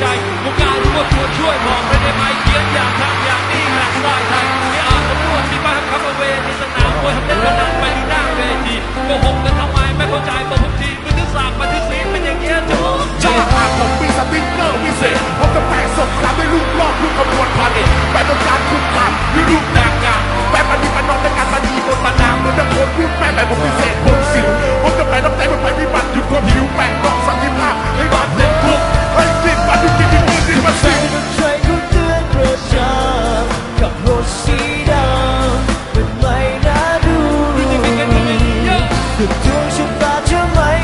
ใจวงการรู้ว่าควรช่วยบอกไม่ได้ไหมเขีย ชะ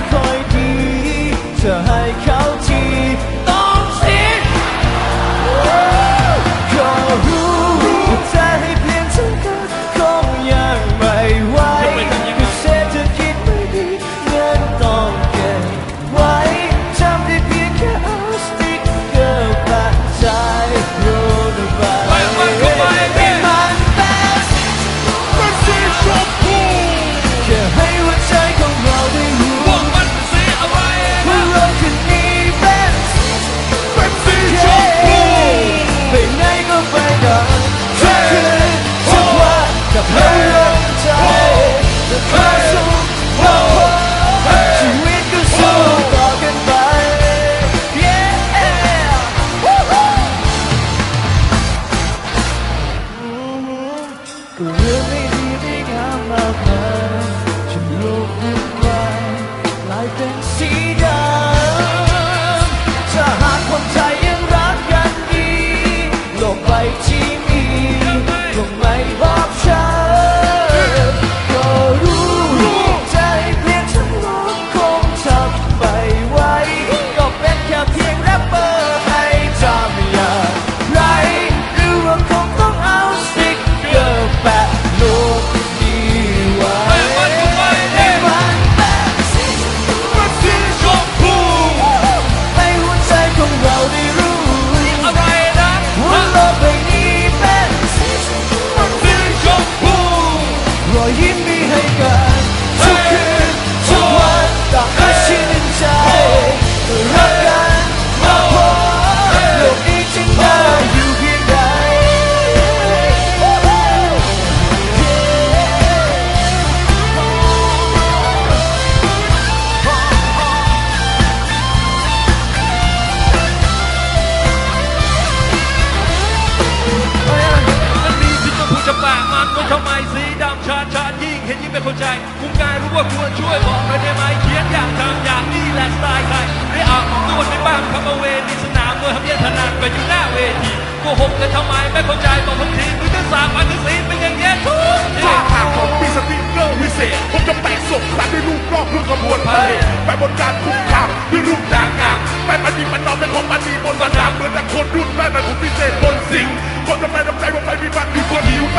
ค ยิ้ม เห็นยิ่งไม่เข้าใจวงการรู้ว่าควรช่วยบอกเลยได้ไหมเขียนอย่ากทำอย่างนี้แหละสไตล์ไทยได้อ่านนวดในบ้านขับเวทีสนามเมวยทำเย็นถนัดไปอยู่หน้าเวทีโกหกกันทำไมไม่เข้าใจบอกผมทีมือถือสากมาถือสีเป็นอย่างเงี้ยทุกทีถ้าหากผมมีสติเกอร์วิเศษผมจะแปลงสงครามด้วยลูกรอบลูกขบวนพาเหรดแปบนการคุกคามด้วยลูกนางงามแปปฏิบัติน้องเป็นของมันดีบนสนามเหมือนแต่คนรุ่นแม่แบบผมพิเศษบนสิงคนจะแปน้ำใจว่าไปมีบัตรอยู่คนหิวแป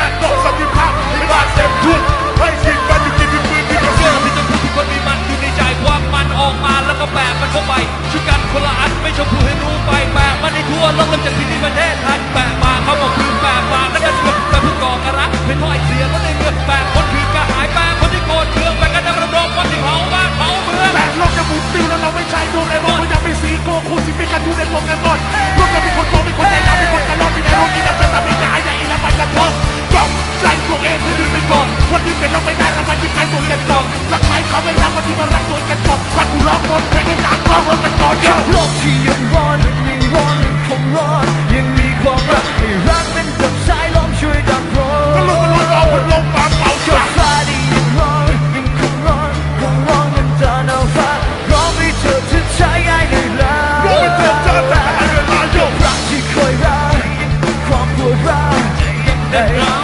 ทั่วโลกเริ่มจากที่นี่ประเทศไทยแปะมาเขาบอกคือแปะมาแล้วก็เชื่อแต่เพิ่งก่อกระรักเป็นถ้อยเสียแล้วในเมืองแปะคนคือกระหายแปะคนที่โกรธเคืองแปะกันจะระดมคนที่เผาบ้านเผาเมืองแต่โลกจะหมุนติ้วแล้วเราไม่ใช่โดนไอ้บอกมันยังเป็นสีโกคูสิเป็นกันอยู่ในวงกันหมดโลกจะมีคนโกงมีคนใจดำมีคนกระลอกมีแต่โลกนี้จะเป็นแต่ไม่ได้ใหญ่ละมันกระทบกล่องใจตัวเองให้ลืมไปก่อนวันนี้เป็นเราไม่ได้แล้วมันยิ่ใครตัวกันต่อสักไม้เขาไม่รักวันที่มันรักตัวกันต่อควันกูร้องหมดเพลงให้หนั day.